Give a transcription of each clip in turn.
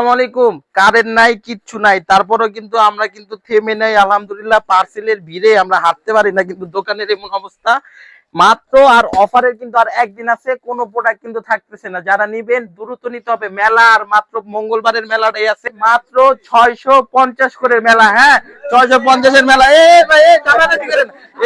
আসসালামাইকুম নাই, কিচ্ছু নাই। কিন্তু আমরা কিন্তু থেমে নাই, আলহামদুলিল্লাহ। পার্সেলের ভিড়ে আমরা হাঁটতে পারি না কিন্তু দোকানের এমন অবস্থা। মাত্র আর অফারের কিন্তু আর একদিন আছে, কোনো প্রোডাক্ট কিন্তু থাকতেছে না। যারা নিবেন, দ্রুত নিতে হবে। মেলা আর মাত্র মঙ্গলবারের মেলাটাই আছে। মাত্র ছয়শো পঞ্চাশ করে মেলা হ্যাঁ? ছয়শো পঞ্চাশের মেলা।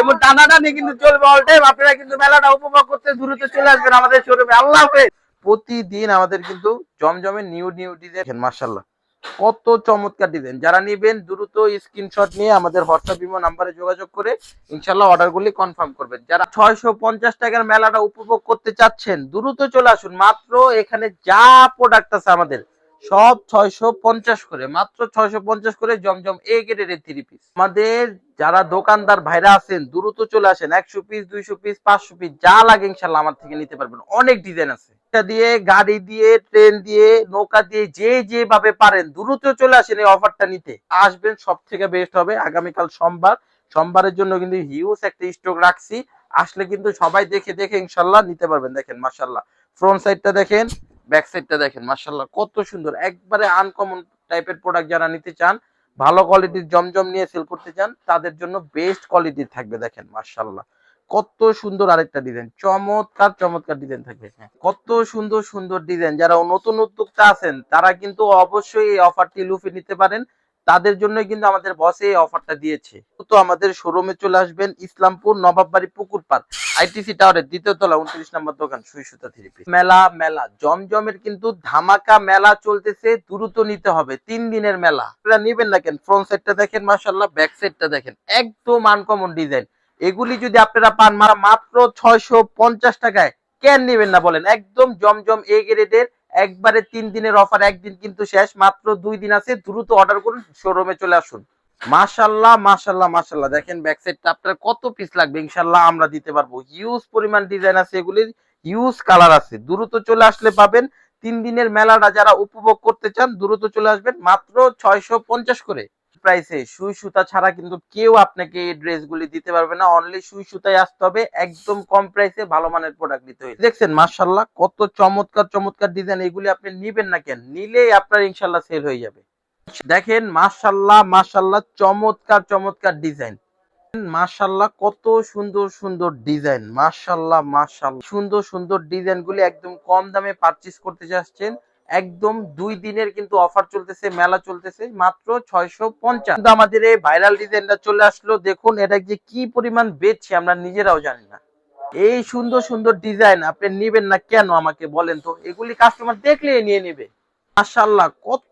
এবং টানাটানি কিন্তু চলবে অল টাইম আপনারা কিন্তু মেলাটা উপভোগ করতে দ্রুত চলে আসবেন আমাদের শোরুমে আল্লাহ হাফেজ। প্রতিদিন আমাদের কিন্তু জমজমে নিউ নিউ ডিজাইন মার্শাল্লাহ কত চমৎকার ডিজাইন যারা নিবেন, দ্রুত স্ক্রিনশট নিয়ে আমাদের হোয়াটসঅ্যাপ ইমো নাম্বারে যোগাযোগ করে ইনশাল্লাহ অর্ডারগুলি কনফার্ম করবেন। যারা ছয়শো পঞ্চাশ টাকার মেলাটা উপভোগ করতে চাচ্ছেন, দ্রুত চলে আসুন। মাত্র এখানে যা প্রোডাক্ট আছে আমাদের, সব ছয়শো পঞ্চাশ করে। মাত্র ছয়শো পঞ্চাশ করে জমজম এ গ্রেডের থ্রি পিস আমাদের যারা দোকানদার ভাইরা আছেন, দ্রুত চলে আসেন। একশো পিস দুইশো পিস পাঁচশো পিস যা লাগে ইনশাল্লাহ আমার থেকে নিতে পারবেন। অনেক ডিজাইন আছে। এটা দিয়ে, গাড়ি দিয়ে ট্রেন দিয়ে, নৌকা দিয়ে যে যেভাবে পারেন, দ্রুত চলে আসেন এই অফারটা নিতে। আসবেন সব থেকে বেস্ট হবে। আগামীকাল সোমবার। সোমবারের জন্য কিন্তু হিউজ একটা স্টক রাখছি। আসলে কিন্তু সবাই দেখে দেখে ইনশাল্লাহ নিতে পারবেন। দেখেন মাসাল্লাহ ফ্রন্ট সাইডটা দেখেন ব্যাক সাইডটা দেখেন মাসাল্লাহ কত সুন্দর। একবারে আনকমন টাইপের প্রোডাক্ট যারা নিতে চান, ভালো কোয়ালিটির জমজম নিয়ে সেল করতে চান, তাদের জন্য বেস্ট কোয়ালিটির থাকবে। দেখেন মার্শাল্লাহ কত সুন্দর আরেকটা ডিজাইন চমৎকার চমৎকার ডিজাইন থাকবে হ্যাঁ, কত সুন্দর সুন্দর ডিজাইন যারা নতুন উদ্যোক্তা আছেন তারা কিন্তু অবশ্যই এই অফারটি লুফে নিতে পারেন। তাদের জন্য কিন্তু আমাদের বসে এই অফারটা দিয়েছে। তো আমাদের শোরুমে চলে আসবেন ইসলামপুর নবাববাড়ি পুকুর পার্ক আইটিসি টাওয়ারের দ্বিতীয় তলা উনত্রিশ নম্বর দোকান সুই সুতা থ্রি মেলা মেলা। জমজমের কিন্তু ধামাকা মেলা চলতেছে দ্রুত নিতে হবে। তিন দিনের মেলা। আপনারা নিবেন না কেন? ফ্রন্ট সাইডটা দেখেন মাসাল্লাহ ব্যাক সাইডটা দেখেন। একদম আনকমন ডিজাইন এগুলি যদি আপনারা পান, মারা মাত্র ছয়শো পঞ্চাশ টাকায়। কেন নিবেন না বলেন? একদম জমজম এ গ্রেডের একবারে তিন দিনের অফার একদিন কিন্তু শেষ, মাত্র দুই দিন আছে, দ্রুত অর্ডার করুন শোরুমে চলে আসুন। মাশাল্লাহ মাশাল্লাহ মাশাল্লাহ দেখেন ব্যাক সাইডটা আপনার কত পিস লাগবে ইনশাল্লাহ আমরা দিতে পারব। হিউজ পরিমাণ ডিজাইন আছে এগুলির হিউজ কালার আছে। দ্রুত চলে আসলে পাবেন, তিন দিনের মেলাটা যারা উপভোগ করতে চান, দ্রুত চলে আসবেন, মাত্র ছয়শো পঞ্চাশ করে। প্রাইসে সুই সুতা ছাড়া কিন্তু কেউ আপনাকে এই ড্রেসগুলি দিতে পারবে না। অনলি সুই সুতায় আসতে হবে, একদম কম প্রাইসে ভালো মানের প্রোডাক্ট নিতে হবে দেখছেন মাশাল্লাহ কত চমৎকার চমৎকার ডিজাইন এগুলি আপনি নিবেন না কেন? নিলেই আপনার ইনশাল্লাহ সেল হয়ে যাবে। দেখেন মাশাল্লাহ মাশাল্লাহ চমৎকার চমৎকার ডিজাইন মাশাল্লাহ কত সুন্দর সুন্দর ডিজাইন মাশাল্লাহ মাশাল্লাহ সুন্দর সুন্দর ডিজাইন গুলি একদম কম দামে পারচেজ করতে চাচ্ছেন। একদম দুই দিনের কিন্তু অফার চলতেছে, মেলা চলতেছে, মাত্র ছয়শো পঞ্চাশ। কিন্তু আমাদের এই ভাইরাল ডিজাইনটা চলে আসলো, দেখুন এটা যে কি পরিমাণ বেচছে, আমরা নিজেরাও জানি না। এই সুন্দর সুন্দর ডিজাইন আপনি নিবেন না কেন আমাকে বলেন তো? এগুলি কাস্টমার দেখলে নিয়ে নেবে। মাসাল্লাহ কত